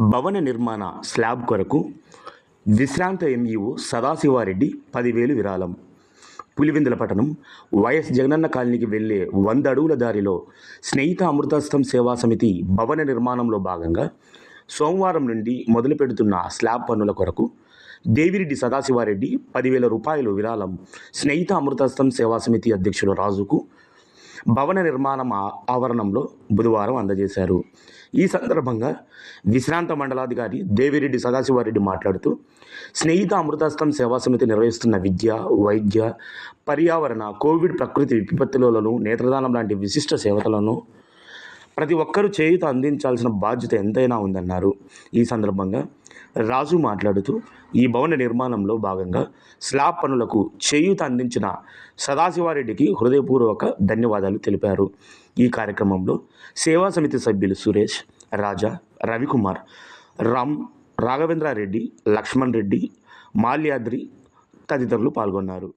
భవన నిర్మాణ స్లాబ్ కొరకు విశ్రాంత ఎంఈఓ సదాశివారెడ్డి పదివేలు విరాళం. పులివెందుల పట్టణం వైఎస్ జగనన్న కాలనీకి వెళ్ళే వంద అడుగుల దారిలో స్నేహిత అమృతస్థం సేవా సమితి భవన నిర్మాణంలో భాగంగా సోమవారం నుండి మొదలు పెడుతున్న స్లాబ్ పనుల కొరకు దేవిరెడ్డి సదాశివారెడ్డి పదివేల రూపాయలు విరాళం. స్నేహిత అమృతస్థం సేవా సమితి అధ్యక్షులు రాజుకు భవన నిర్మాణం ఆవరణంలో బుధవారం అందజేశారు. ఈ సందర్భంగా విశ్రాంత మండలాధికారి దేవిరెడ్డి సదాశివారెడ్డి మాట్లాడుతూ స్నేహిత అమృతాస్తం సేవా సమితి నిర్వహిస్తున్న విద్య వైద్య పర్యావరణ కోవిడ్ ప్రకృతి విపత్తులలో నేత్రదానం లాంటి విశిష్ట సేవలను ప్రతి ఒక్కరూ చేయూత అందించాల్సిన బాధ్యత ఎంతైనా ఉందన్నారు. ఈ సందర్భంగా రాజు మాట్లాడుతూ ఈ భవన నిర్మాణంలో భాగంగా స్లాబ్ పనులకు చేయూత అందించిన సదాశివారెడ్డికి హృదయపూర్వక ధన్యవాదాలు తెలిపారు. ఈ కార్యక్రమంలో సేవా సమితి సభ్యులు సురేష్ రాజా రవికుమార్ రామ్ రాఘవేంద్రారెడ్డి లక్ష్మణ్ రెడ్డి మాల్యాద్రి తదితరులు పాల్గొన్నారు.